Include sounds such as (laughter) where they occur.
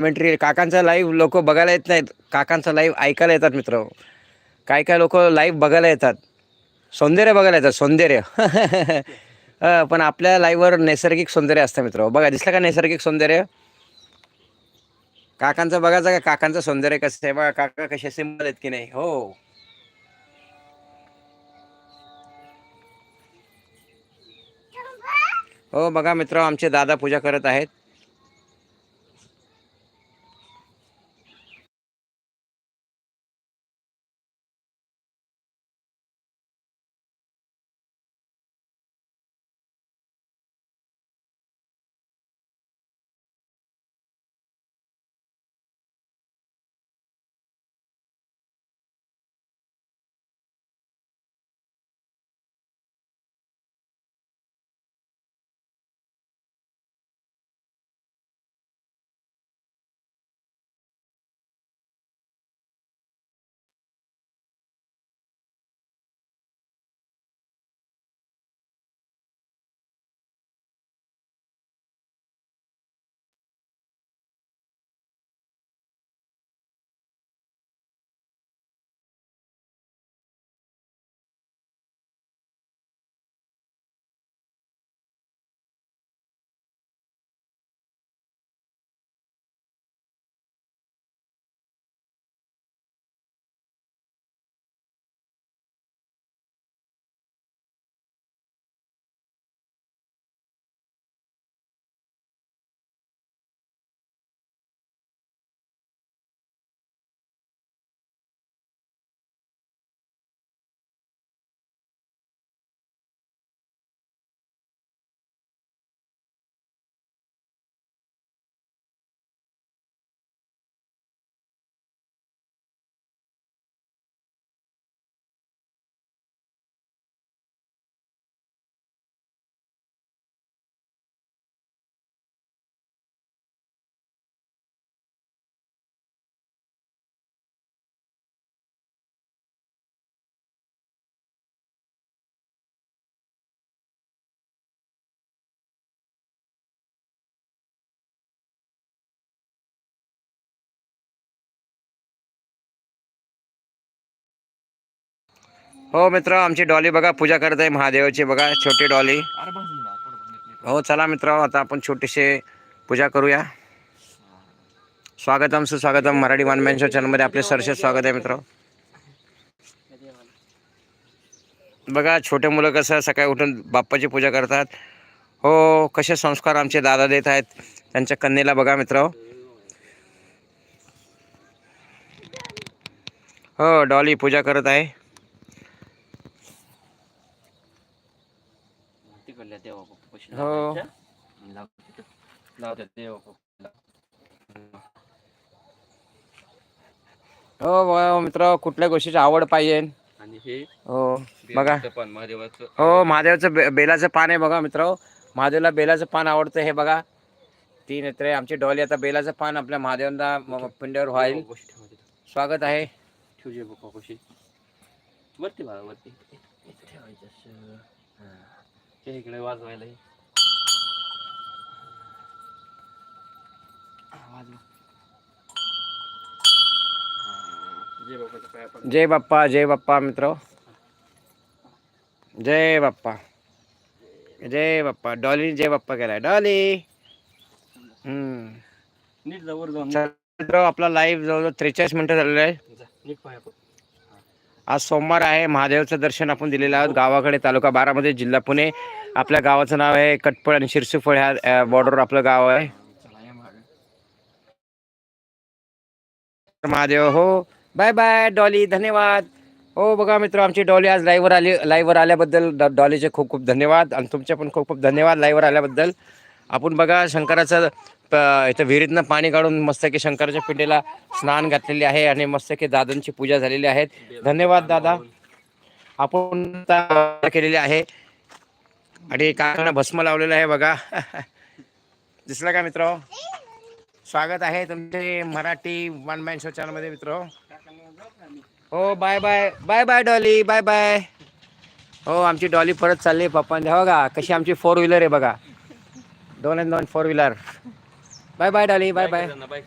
Commentary काकांचा live लोक बघायला येत नाहीत. काकांचा लाईव्ह ऐकायला येतात मित्र. काय काय लोक लाईव्ह बघायला येतात. सौंदर्य बघायला येतात. सौंदर्य. (laughs) पण आपल्या लाईव्हवर नैसर्गिक सौंदर्य असतं मित्र. बघा दिसलं का नैसर्गिक सौंदर्य? काकांचं बघायचं का? काकांचं सौंदर्य कसं आहे? बघा काका कसे सिंपल आहेत की नाही? हो. हो बघा मित्र आमचे दादा पूजा करत आहेत. हो मित्र आमची डॉली बघा पूजा करत आहे महादेवाची. बघा छोटी डॉली. हो चला मित्र आता आपण छोटीशी पूजा करूया. स्वागतम सुस्वागतम मराठी वानमॅन शो चॅनलमध्ये आपले सरसे स्वागत आहे मित्र. बघा छोटे मुलं कसं सकाळी उठून बाप्पाची पूजा करतात. हो कसे संस्कार आमचे दादा देत आहेत. त्यांच्या कन्येला बघा मित्र. हो डॉली पूजा करत आहे. तिकडल्या देवा हो. लावतात देवा हो बघा मित्र कुठल्या गोष्टीची आवड पाहिजे. आणि हे हो बघा. बेलाचं पण महादेवाचं हो महादेवाचं बे बेलाचं पान आहे बघा मित्र. महादेवला बेलाचं पान आवडतं हे बघा. तीन नेत्रे आमची डॉली आता बेलाचं पान आपल्या महादेवांना म- पिंड्यावर व्हाईल ठेवा तिथं. स्वागत आहे. ठेव जे वरती बाळा वरती. इथे ठेवायचं असं. हा. ते इकडे वाजवायला जय बाप्पा जय बाप्पा मित्र. जय बाप्पा. जय बाप्पा. डॉली जय बाप्पा केलाय. डॉली. हम्म. नीट जा वर जाऊन चला मित्र आपला लाईव्ह जवळजवळ त्रेचाळीस मिनटं झालेलं आहे. नीट पाया आज सोमवार आहे. महादेवचं दर्शन आपण दिलेलं आहोत. गावाकडे तालुका बारामध्ये जिल्हा पुणे. आपल्या गावाचं नाव आहे कटपळ आणि शिरसुफळ ह्या बॉर्डरवर आपलं गाव आहे. महादेव हो. बाय बाय डॉली धन्यवाद. हो बघा मित्र आमची डॉली आज लाईव्हवर आली लाईव्हवर आल्याबद्दल डॉलीचे खूप खूप धन्यवाद. आणि तुमचे पण खूप खूप धन्यवाद लाईव्हवर आल्याबद्दल. आपण बघा शंकराचं इथं विहिरीतनं पाणी काढून मस्तकी शंकराच्या पिंडीला स्नान घातलेले आहे आणि मस्तकी दादांची पूजा झालेली आहे. धन्यवाद दादा. आपण केलेली आहे. आणि काकांना भस्म लावलेलं आहे बघा. (laughs) दिसलं का मित्र? स्वागत आहे तुमचे मराठी वन मॅन शो चॅनलमध्ये मित्र. हो bye bye bye bye Dolly bye bye हो आमची डॉली परत चालली पप्पांच्या बघा हो कशी आमची फोर व्हीलर आहे बघा. दोन अँड दोन four wheeler bye bye Dolly bye bye bye